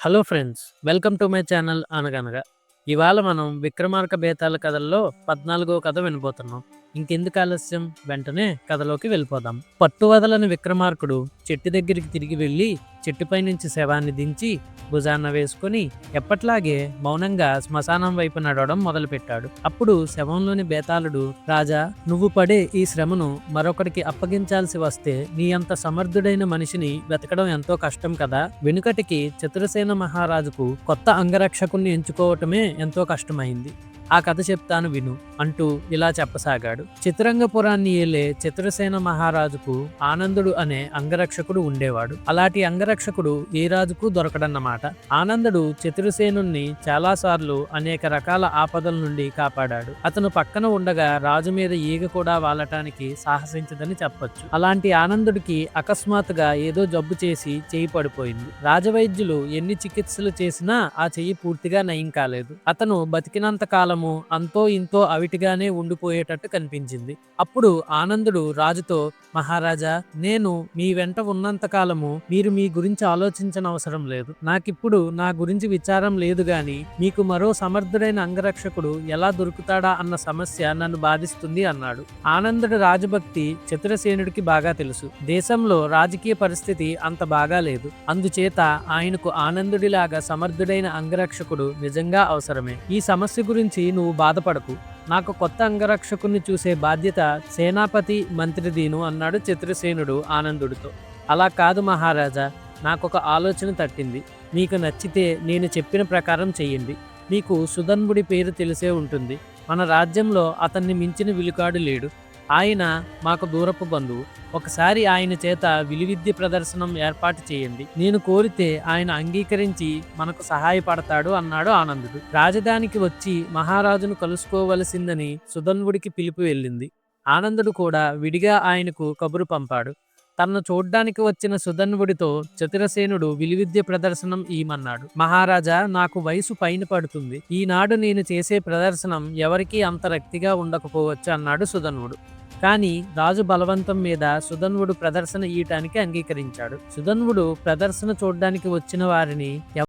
Hello friends welcome to my channel అనగనగా. ఇవాళ మనం విక్రమార్క బేతాల కథల్లో పద్నాలుగో కథ వినబోతున్నాం. ఇంకెందుకు ఆలస్యం? వెంటనే కథలోకి వెళ్ళిపోదాం. పట్టు వదలని విక్రమార్కుడు చెట్టు దగ్గరికి తిరిగి వెళ్ళి చెట్టుపై నుంచి శవాన్ని దించి భుజాన్న వేసుకొని ఎప్పట్లాగే మౌనంగా శ్మశానం వైపు నడవడం మొదలుపెట్టాడు. అప్పుడు శవంలోని బేతాళుడు రాజా నువ్వు పడే ఈ శ్రమను మరొకరికి అప్పగించాల్సి వస్తే నీ అంత సమర్థుడైన మనిషిని వెతకడం ఎంతో కష్టం కదా? వెనుకటికి చతురసేన మహారాజుకు కొత్త అంగరక్షకుణ్ణి ఎంచుకోవటమే ఎంతో కష్టమైంది. ఆ కథ చెప్తాను విను అంటూ ఇలా చెప్పసాగాడు. చిత్రంగపురాన్ని ఏలే చిత్రసేన మహారాజుకు ఆనందుడు అనే అంగరక్షకుడు ఉండేవాడు. అలాంటి అంగరక్షకుడు ఏ రాజుకు దొరకడన్నమాట. ఆనందుడు చిత్రసేనుణ్ణి చాలాసార్లు అనేక రకాల ఆపదల నుండి కాపాడాడు. అతను పక్కన ఉండగా రాజు మీద ఈగ కూడా వాలటానికి సాహసించదని చెప్పొచ్చు. అలాంటి ఆనందుడికి అకస్మాత్తుగా ఏదో జబ్బు చేసి చేయి పడిపోయింది. రాజవైద్యులు ఎన్ని చికిత్సలు చేసినా ఆ చెయ్యి పూర్తిగా నయం కాలేదు. అతను బతికినంత కాలం కాలము అంతో ఇంతో అవిటిగానే ఉండిపోయేటట్టు కనిపించింది. అప్పుడు ఆనందుడు రాజుతో మహారాజా నేను మీ వెంట ఉన్నంత కాలము మీరు మీ గురించి ఆలోచించనవసరం లేదు. నాకిప్పుడు నా గురించి విచారం లేదు గాని మీకు మరో సమర్థుడైన అంగరక్షకుడు ఎలా దొరుకుతాడా అన్న సమస్య నన్ను బాధిస్తుంది అన్నాడు. ఆనందుడు రాజభక్తి చతురసేనుడికి బాగా తెలుసు. దేశంలో రాజకీయ పరిస్థితి అంత బాగా లేదు. అందుచేత ఆయనకు ఆనందుడిలాగా సమర్థుడైన అంగరక్షకుడు నిజంగా అవసరమే. ఈ సమస్య గురించి నువ్వు బాధపడకు. నాకు కొత్త అంగరక్షకుని చూసే బాధ్యత సేనాపతి మంత్రిదీను అన్నాడు చిత్రసేనుడు ఆనందుడితో. అలా కాదు మహారాజా నాకొక ఆలోచన తట్టింది. మీకు నచ్చితే నేను చెప్పిన ప్రకారం చెయ్యండి. మీకు సుధన్ముడి పేరు తెలిసే ఉంటుంది. మన రాజ్యంలో అతన్ని మించిన విలుకాడు లేడు. ఆయన మాకు దూరపు బంధువు. ఒకసారి ఆయన చేత విలువిద్య ప్రదర్శనం ఏర్పాటు చేయండి. నేను కోరితే ఆయన అంగీకరించి మనకు సహాయపడతాడు అన్నాడు ఆనందుడు. రాజధానికి వచ్చి మహారాజును కలుసుకోవలసిందని సుధన్వుడికి పిలుపు వెళ్ళింది. ఆనందుడు కూడా విడిగా ఆయనకు కబురు పంపాడు. తనను చూడ్డానికి వచ్చిన సుధన్వుడితో చతురసేనుడు విలువిద్య ప్రదర్శనం ఈమన్నాడు. మహారాజా నాకు వయసు పైన పడుతుంది. ఈనాడు నేను చేసే ప్రదర్శనం ఎవరికీ అంత రక్తిగా ఉండకపోవచ్చు అన్నాడు సుధన్వుడు. కానీ రాజు బలవంతం మీద సుధన్వుడు ప్రదర్శన ఇయటానికి అంగీకరించాడు. సుధన్వుడు ప్రదర్శన చూడ్డానికి వచ్చిన వారిని